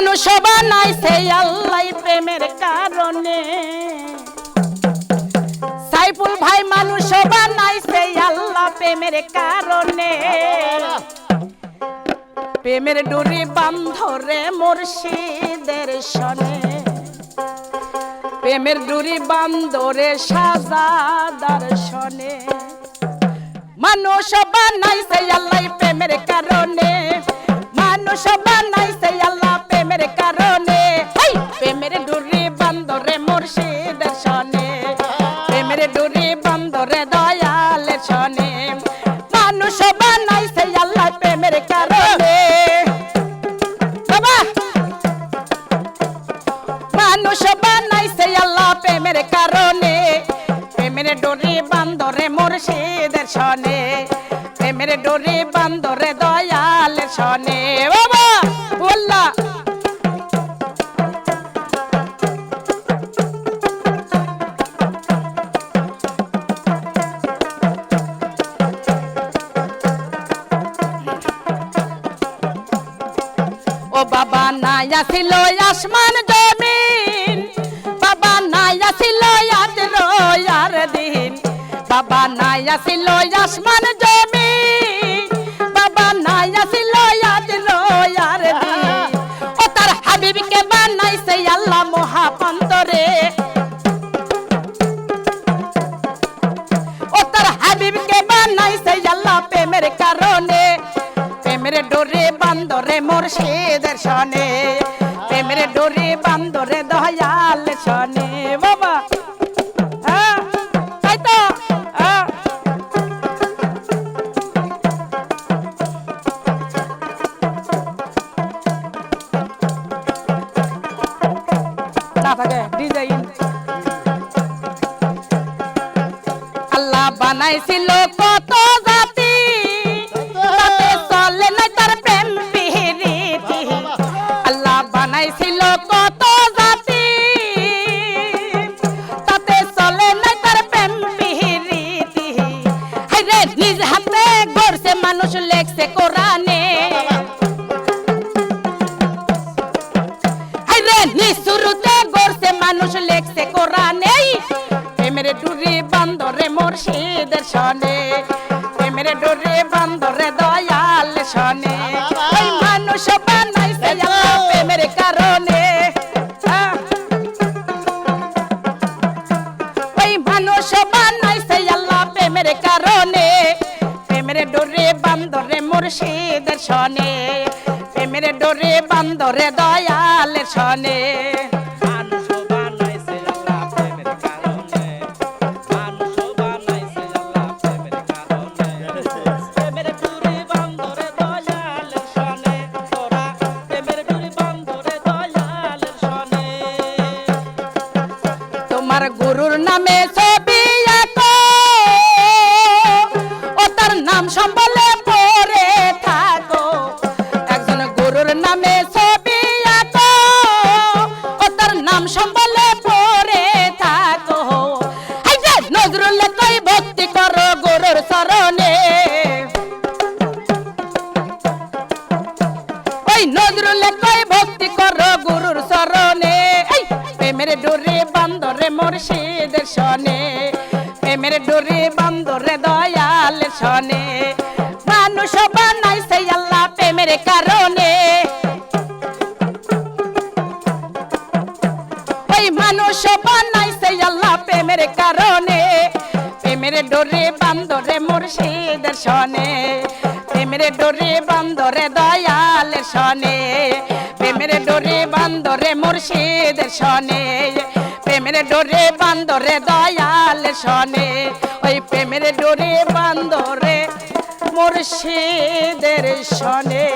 মানুষ বানাইছে আল্লাহ প্রেমের কারণে। সাইফুল ভাই মানুষ বানাইছে আল্লাহ প্রেমের কারণে। প্রেমের ডুরি বান্ধরে মুর্শিদের সনে। প্রেমের ডুরি বান্ধরে সাজা দর্শনে মানুষ বানাইছে আল্লাহ প্রেমের কারণে। মানুষ বানাইছে আল্লাহ প্রেমের কারণে, প্রেমের ডোরি বান্দরে মুর্শিদের সনে, প্রেমের ডোরি বান্দরে দয়ালের সনে। বাবা বললা ও বাবা নাইয়া ছিল আসমান বাবা নাইয়া ছিল আসমান জমিন বাবা নাইয়া ছিল রয়ার দিন। ও তার হাবিবকে বানাইছে আল্লাহ মহাপন্তরে ও তার হাবিবকে বানাইছে আল্লাহ প্রেমের কারণে। প্রেমের ডোরে বান্দরে মুর্শিদের সনে। প্রেমের দয়াল সনে। বাবা বানাইছিল কত জাতি, তাতে চলে নাই তার প্রেম আল্লাহ বানাইছিল কত জাতি, তাতে চলে নাই তার প্রেম হাইরে, নিজ হাতে গড়ছে মানুষ, লেখছে কোরআনে। হাইরে নিশুরুতে গড়ছে মানুষ, লেখছে কোরআনে মুর্শিদের সনে প্রেমের ডুরি বান্দরে দয়াল সনে এই মানুষ বানাইছে আল্লাহ প্রেমের কারণে। আহ। ওই মানুষ বানাইছে আল্লাহ প্রেমের কারণে। প্রেমের ডোরে বান্দরে মুর্শিদের সনে প্রেমের ডোরে বান্দরে দয়ালের সনে ডোরে বান্দরে মুর্শিদের সনে প্রেমের ডোরে বান্দরে দয়াল সনে মানুষ বানাইছে আল্লাহ প্রেমের কারণে। ওই মানুষ বানাইছে আল্লাহ প্রেমের কারণে। প্রেমের ডোরে বান্দরে প্রেমের ডোরে বান্দরে প্রেমের ডোরে বান্দরে মুর্শিদের শনে প্রেমের ডোরে বান্দরে দয়াল শনে ওই প্রেমের ডোরে বান্দরে মুর্শিদের সনে।